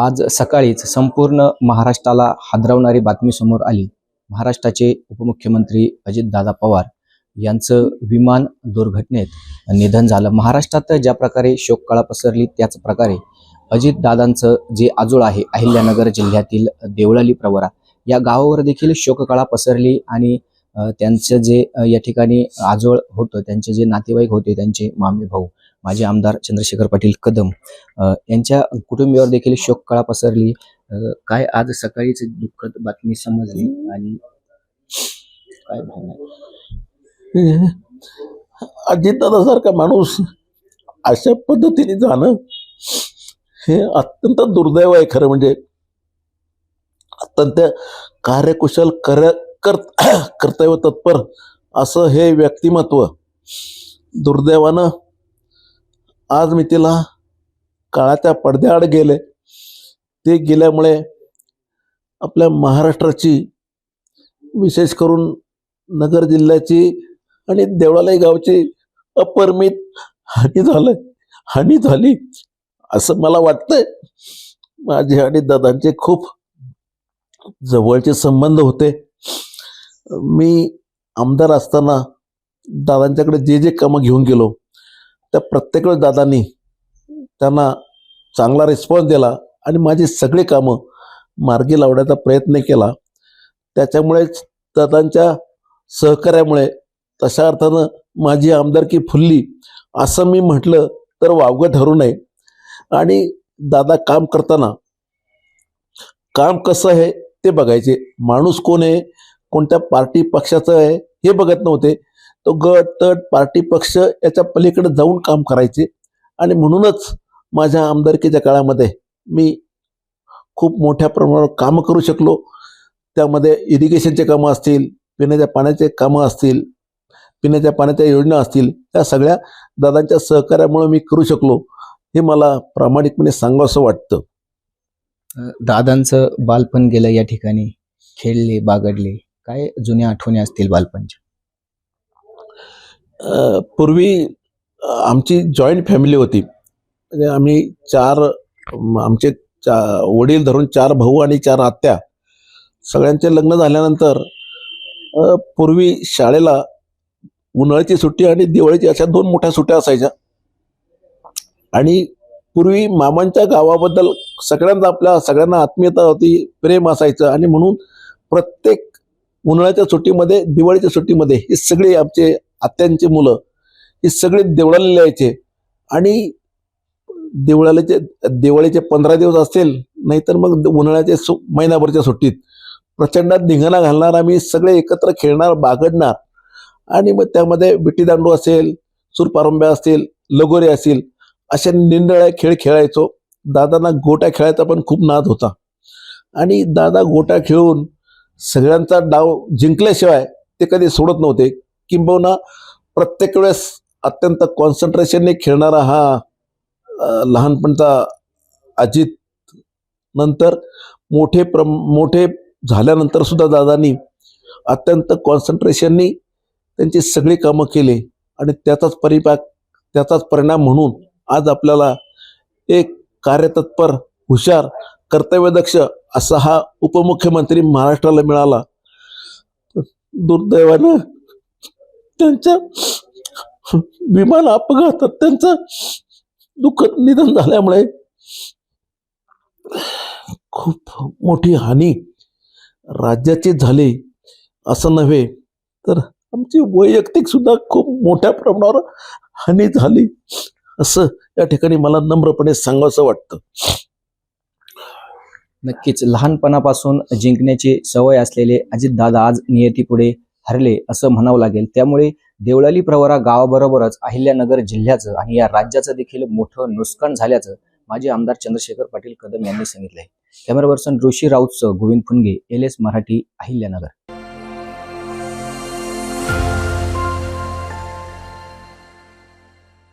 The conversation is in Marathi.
आज सकाळीच संपूर्ण महाराष्ट्राला हादरवणारी बातमी समोर आली. महाराष्ट्राचे उपमुख्यमंत्री अजितदादा पवार यांचं विमान दुर्घटनेत निधन झालं. महाराष्ट्रात ज्या प्रकारे शोककळा पसरली त्याच प्रकारे अजितदादांचं जे आजोळ आहे अहिल्यानगर जिल्ह्यातील देवळाली प्रवरा या गावावर देखील शोककळा पसरली आणि त्यांचं जे या ठिकाणी आजोळ होतं त्यांचे जे नातेवाईक होते त्यांचे मामे भाऊ माजी आमदार चंद्रशेखर पाटील कदम यांच्या कुटुंबियावर देखील शोककळा पसरली काय आज सकाळीच दुःखद बातमी समजली आणि काय भावना आहे? अजितदादासारखा माणूस अशा पद्धतीने जाणं हे अत्यंत दुर्दैव आहे खरं म्हणजे अत्यंत कार्यकुशल कर कर कर्तव्य तत्पर असं हे व्यक्तिमत्व दुर्दैवानं आज मी तिला काळाच्या पडद्याआड गेले. ते गेल्यामुळे आपल्या महाराष्ट्राची विशेष करून नगर जिल्ह्याची आणि देवळालय गावची अपरिमित हानी झालं. हानी झाली असं मला वाटतंय. माझे आणि दादांचे खूप जवळचे संबंध होते. मी आमदार असताना दादांच्याकडे जे जे कामं घेऊन गेलो. त्या प्रत्येक वेळेस दादांनी त्यांना चांगला रिस्पॉन्स दिला आणि माझी सगळी कामं मार्गी लावण्याचा प्रयत्न केला. त्याच्यामुळेच दादांच्या सहकार्यामुळे तशा अर्थानं माझी आमदारकी फुलली असं मी म्हटलं तर वावगं ठरू नये. आणि दादा काम करताना काम कसं आहे ते बघायचे. माणूस कोण आहे? कोणत्या पार्टी पक्षाचं आहे? हे बघत नव्हते. तो गट तट पार्टी पक्ष याच्या पलीकडे जाऊन काम करायचे. आणि म्हणूनच माझ्या आमदारकीच्या काळामध्ये मी खूप मोठ्या प्रमाणावर कामं करू शकलो. त्यामध्ये इरिगेशनचे कामं असतील पिण्याच्या पाण्याचे कामं असतील पिण्याच्या पाण्याच्या योजना असतील त्या सगळ्या दादांच्या सहकार्यामुळे मी करू शकलो हे मला प्रामाणिकपणे सांगावंसं वाटतं. दादांचं बालपण गेलं या ठिकाणी. खेळले बागडले. काय जुन्या आठवणी असतील बालपणच्या? पूर्वी आमची जॉईंट फॅमिली होती. म्हणजे आम्ही चार आमचे चा वडील धरून चार भाऊ आणि चार आत्या. सगळ्यांचे लग्न झाल्यानंतर पूर्वी शाळेला उन्हाळ्याची सुट्टी आणि दिवाळीची अशा दोन मोठ्या सुट्ट्या असायच्या. आणि पूर्वी मामांच्या गावाबद्दल सगळ्यांना आपल्या सगळ्यांना आत्मीयता होती प्रेम असायचं आणि म्हणून प्रत्येक उन्हाळ्याच्या सुट्टीमध्ये दिवाळीच्या सुट्टीमध्ये हे सगळे आमचे आत्यांची मुलं ही सगळे देवळाला यायचे. आणि देवळाल्याचे दिवाळीचे पंधरा दिवस असेल नाहीतर मग उन्हाळ्याच्या सु महिनाभरच्या सुट्टीत. प्रचंडात धिंगाणा घालणार आम्ही सगळे एकत्र खेळणार बागडणार. आणि मग त्यामध्ये विटीदांडू असेल सुरपारंब्या असतील लगोरी असतील अशा निंदळ्या खेळ खेळायचो. दादांना गोट्या खेळायचा पण खूप नाद होता. आणि दादा गोट्या खेळून सगळ्यांचा डाव जिंकल्याशिवाय ते कधी सोडत नव्हते. किंबहुना प्रत्येक वेळेस अत्यंत कॉन्सन्ट्रेशनने खेळणारा हा लहानपणचा अजित नंतर मोठे प्र मोठे झाल्यानंतर सुद्धा दादांनी अत्यंत कॉन्सन्ट्रेशननी त्यांची सगळी कामं केली आणि त्याचाच परिपाक त्याचाच परिणाम म्हणून आज आपल्याला एक कार्यतत्पर हुशार कर्तव्यदक्ष असा हा उपमुख्यमंत्री महाराष्ट्राला मिळाला. दुर्दैवानं त्यांच्या विमान अपघातात त्यांचं दुःखद निधन झाल्यामुळे खूप मोठी हानी राज्याची झाली असं नव्हे तर आमची वैयक्तिक सुद्धा खूप मोठ्या प्रमाणावर हानी झाली असं या ठिकाणी मला नम्रपणे सांगावंसं वाटतं. नक्कीच लहानपणापासून जिंकण्याची सवय असलेले अजितदादा आज नियतीपुढे हरले असं म्हणावं लागेल. त्यामुळे देवळाली प्रवरा गावाबरोबरच अहिल्यानगर जिल्ह्याचं आणि या राज्याचं देखील मोठं नुकसान झाल्याचं माजी आमदार चंद्रशेखर पाटील कदम यांनी सांगितलंय. कॅमेरा पर्सन ऋषी राऊतचं गोविंद फुनगे एल एस मराठी अहिल्यानगर.